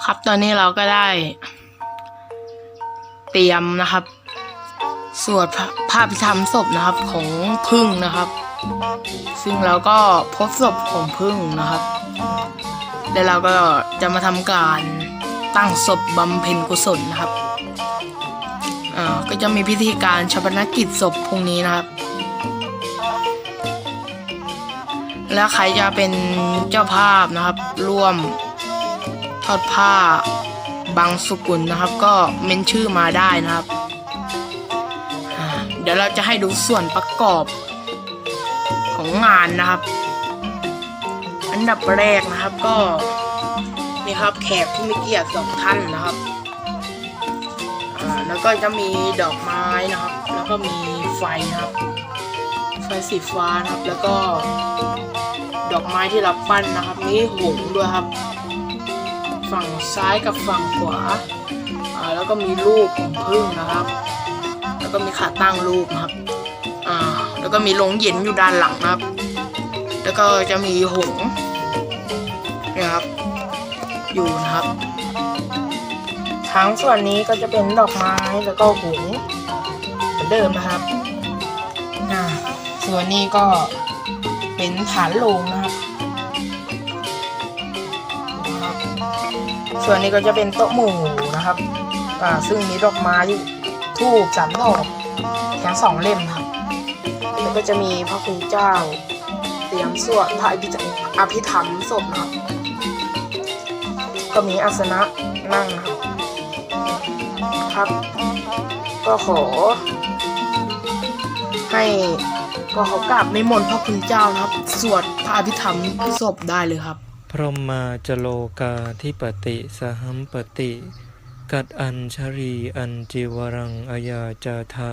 ครับตอนนี้เราก็ได้ เตรียมนะครับสวดพระพพิธรรมศพนะครับของพึ่งนะครับ ซึ่งเราก็พบศพของพึ่งนะครับ แล้วเราก็จะมาทำการตั้งศพบำเพ็ญกุศลนะครับอ่าก็จะมีพิธีการชาปนกิจศพพรุ่งนี้นะครับ แล้วใครจะเป็นเจ้าภาพนะครับ ร่วม ทอดผ้าบางสกุลนะครับ ก็เมนชื่อมาได้นะครับ เดี๋ยวเราจะให้ดูส่วนประกอบของงานนะครับ อันดับแรกนะครับก็นี่ครับแขกผู้มีเกียรติสองท่านนะครับแล้วก็จะมีดอกไม้นะครับ แล้วก็มีไฟนะครับ ไฟสีฟ้านะครับ แล้วก็ ดอกไม้ที่เราปั้นนะครับ มีหงด้วยครับ ฝั่งซ้ายกับฝั่งขวาแล้วก็มีรูปของพึ่งนะครับ แล้วก็มีขาตั้งรูปนะครับแล้วก็มีโรงเย็นอยู่ด้านหลังนะครับ แล้วก็จะมีหงส์เนี่ยครับ อยู่นะครับทั้งส่วนนี้ก็จะเป็นดอกไม้แล้วก็หงส์เหมือนเดิมนะครับส่วนนี้ก็เป็นฐานโลงนะครับนะครับ ส่วนนี้ก็จะเป็นโต๊ะหมู่นะครับอ่าซึ่งมีดอกไม้ทูบสามดอกทั้งสองเล่มครับแล้วก็จะมีพระคุณเจ้า เตรียมสวดพระอภิธรรมอภิธรรมศพนะครับ ก็มีอาสนะนั่งครับครับ ก็ขอ ให้ก็ขอกราบในมนต์พระคุณเจ้านะครับ สวดพระอภิธรรมศพได้เลยครับ พรหมาจโลกาทิปติสหัมปติ กัดอัญชรีอัญจิวรังอายาจาทะ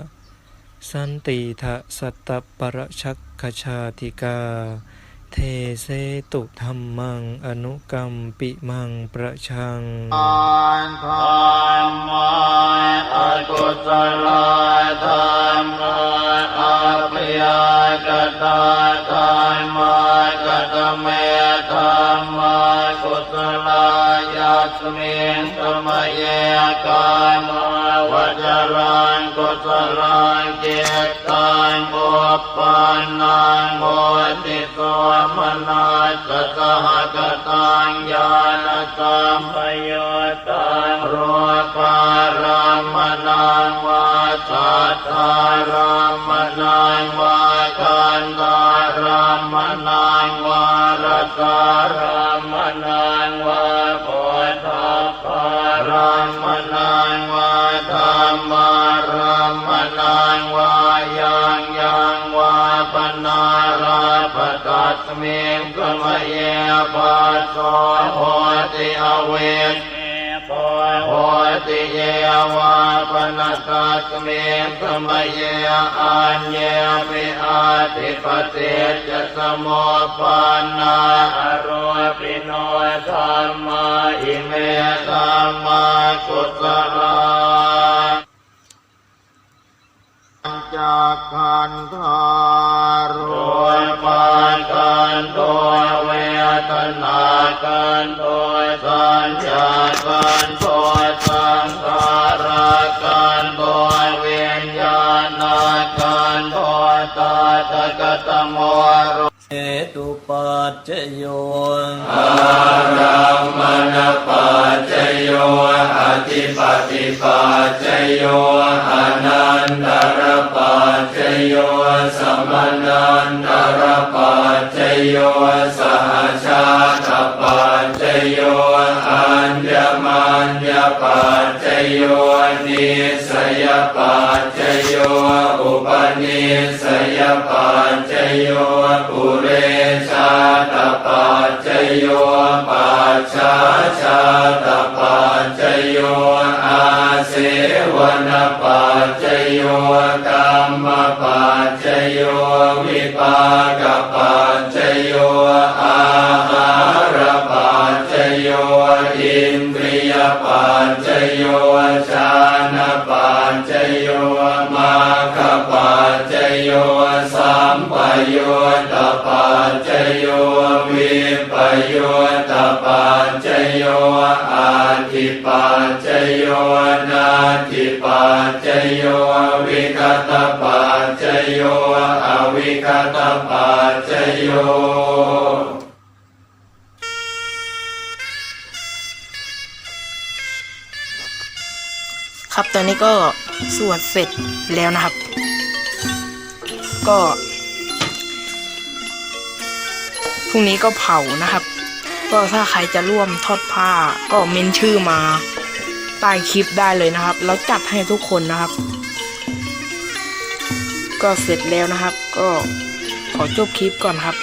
สันติทะสัตตปรชักขชาติกา เทเสตุธรรมังอนุกรรมปิมังประชังอันธรรมอกุศลธรรมอภิยกตาธรร กุศลยัสมินธรรมเยกายมาวจรังกุศลังเจตังบุปปานังโมติโสมนาสสหกตังญาณสัมปยุตตังรูปารามนังวาสัทธารามนังวากันตา มนังวารสารามนังวาโพธพารามนังวาธรรมารามนังวายังยังวาปนาราปตัสเมงกมเยปัสโสโหติอเวสโหติเยวาปนัสสเมสมเยอัญเย ปเจะสมโมปันาอโรปิโนธรรมาอิเมธรรมากุศลาจากขันธารุปานกันตัวเวทนากันตัวสัญญา โรเหตุปัจจโยอารัมมณปัจจโยอธิปติปัจจโยอนันตรปัจจโยสมนันตรปัจจโย ญญปัจจโยนิสยปัจจโยอุปนิสยปัจจโยปุเรชาตปัจจโยปัจฉาชาตปัจจโยอาเสวนปัจจโยกรรมปัจจโยวิปาก จจโยอาทิปัจจโยนาทิปัจจโยวิคตปัจจโยอวิคตปัจโยครับตอนนี้ก็สวดเสร็จแล้วนะครับ ก็พรุ่งนี้ก็เผานะครับ ก็ถ้าใครจะร่วมทอดผ้าก็เม้นชื่อมาใต้คลิปได้เลยนะครับ แล้วจัดให้ทุกคนนะครับ ก็เสร็จแล้วนะครับ ก็ขอจบคลิปก่อนครับ